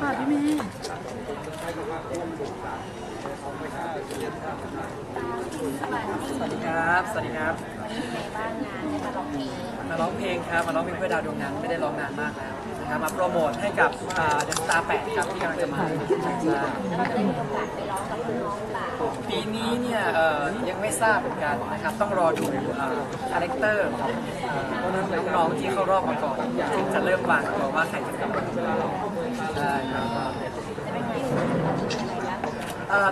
ค่ะพี่เมย์สวัสดีครับ สวัสดีครับ มาร้องเพลงครับมาร้องเพลงเพื่อดาวดวงนั้นไม่ได้ร้องนานมากแล้วนะครับมาโปรโมทให้กับเดอะสตาร์แปดครับที่กำลังจะมาใช่ปีนี้เนี่ยยังไม่ทราบเหมือนกันนะครับต้องรอดูคาแรคเตอร์ของน้องๆที่เข้ารอบมาก่อนถึงจะเริ่มวางตัวว่าใครจะกลับมาใช่ครับ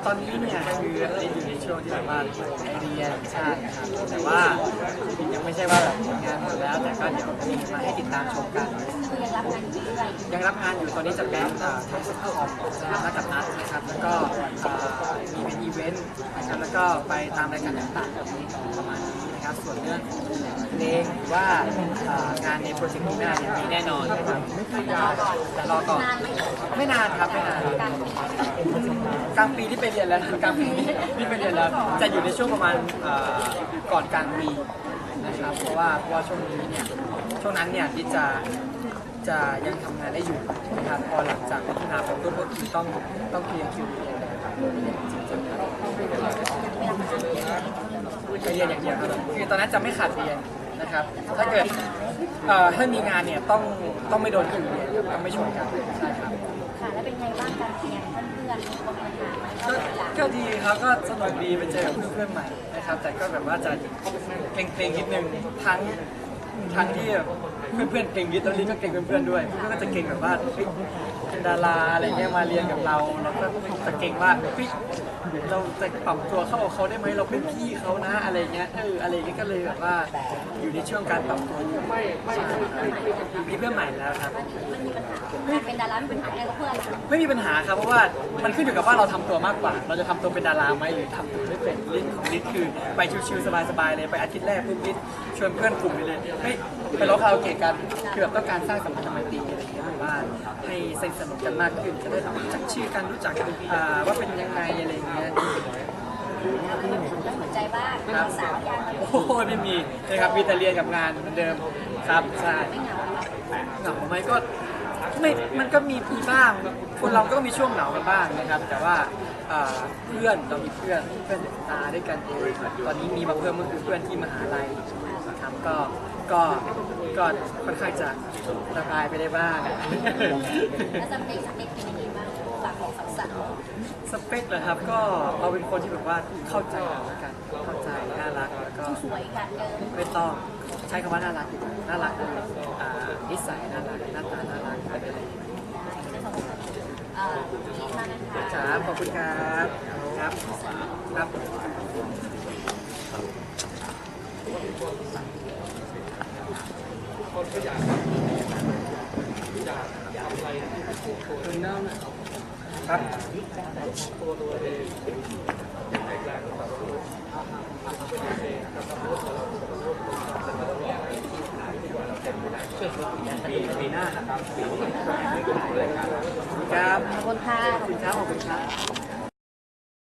ตอนนี้เนี่ยคืออยู่ในช่วงที่แบบว่าเรียนใช่ครับแต่ว่า ไม่ใช่ว่าแบบงานหมดแล้วแต่ก็เดี๋ยวมีมาให้ติดตามชมกัน ยังรับงานอยู่ตอนนี้จะเป็นเอ่อทางซุปเปอร์ออฟนะครับนัดกับนัดนะครับ แล้วก็เอ่อมีเป็นอีเวนต์นะครับแล้วก็ไปตามรายการต่างๆแบบนี้ประมาณนี้ ส่วนเรื่องเพลงว่างานในโปรเจกต์นี้หน้าเนี่ยมีแน่นอนนะครับแต่รอก่อนไม่นานครับไม่นานกลางปีที่ไปเรียนแล้วกลางปีที่ไปเรียนแล้วจะอยู่ในช่วงประมาณก่อนกลางปีนะครับเพราะว่าเพราะว่าช่วงนี้เนี่ยช่วงนั้นเนี่ยที่จะจะยังทำงานได้อยู่นะครับพอหลังจากพัฒนาไปปุ๊บก็ต้องต้องเคลียร์คิวเรียน นะครับจริงๆแล้วไปเรียนอย่างเดียวครับคือตอนนั้นจะไม่ขาดเรียนนะครับ ถ้าเกิดเอ่อถ้ามีงานเนี่ยต้องต้องไม่โดนคิวเรียนครับต้องไม่ชนกันใช่ครับค่ะแล้วเป็นไงบ้างการเรียนเพื่อนๆมีคนมาถามไหมก็ก็ดีครับก็สนุกดีไปเจอกับเพื่อนๆใหม่นะครับ แต่ก็แบบว่าจะเกรงๆนิดนึงทั้ง ทั้งที่เพื่อนๆเก่งนิดแล้วลิก็เก่งเพื่อนๆด้วยเพื่อนก็จะเก่งแบบว่าเฮ้ยเป็นดาราอะไรเงี้ยมาเรียนกับเราแล้วก็จะเก่งว่าเฮ้ยเราจะปรับตัวเข้ากับเขาได้ไหมเราเป็นพี่เขานะอะไรเงี้ยเอออะไรเงี้ยก็เลยแบบว่าอยู่ในช่วงการปรับตัวอยู่ใช่มีเพื่อนใหม่แล้วครับ มันมีปัญหา เป็นดารามีปัญหาอะไรกับเพื่อนอะไม่มีปัญหาครับเพราะว่ามันขึ้นอยู่กับว่าเราทำตัวมากกว่า เราจะทำตัวเป็นดาราไหมหรือทำตัวไม่เป็นลิศของลิศคือไปชิวๆสบายๆเลยไปอาทิตย์แรกปุ๊บลิศชวนเพื่อนกลุ่มไปเลยเฮ้ยไปร้องคาราโอเกะกันคือแบบต้องการสร้างสัมพันธไมตรีอะไรอย่างเงี้ยหรือว่าให้สนิทสนมกันมากขึ้นจะได้รู้จักชื่อกันรู้จักอ่าว่าเป็นยังไงอะไรอย่างเงี้ยแล้วหัวใจบ้างครับ สาวยังโอ้โหไม่มีนะครับมีแต่เรียนกับงานเหมือนเดิมครับใช่ไม่เหงาหรอกเหงาไหมก็ ไม่มันก็มีมีบ้างคนเราก็มีช่วงเหงากันบ้างนะครับ แต่ว่าเอ่อเพื่อนเรามีเพื่อนเพื่อนตาด้วยกันเองตอนนี้มีมาเพิ่มก็คือเพื่อนที่มหาลัยนะครับก็ก็ก็ค่อนข้างจะระบายไปได้บ้าง แล้วสเปคสเปคเป็นยังไงบ้างฝากของสาวสเปคเหรอครับก็เราเป็นคนที่แบบว่าเข้าใจกันเข้าใจน่ารักแล้วก็ๆสวยกันเดิมไม่ต้องใช้คำว่าน่ารักดีกว่าน่ารักเลยอ่านิสัยน่ารักหน้าตาน่ารักอะไรอย่างเงี้ย เอ่อดีมากนะคะ ครับขอบคุณครับครับครับครับ ปีหน้านะครับครับขอบคุณค่ะขอบคุณครับขอบคุณครับ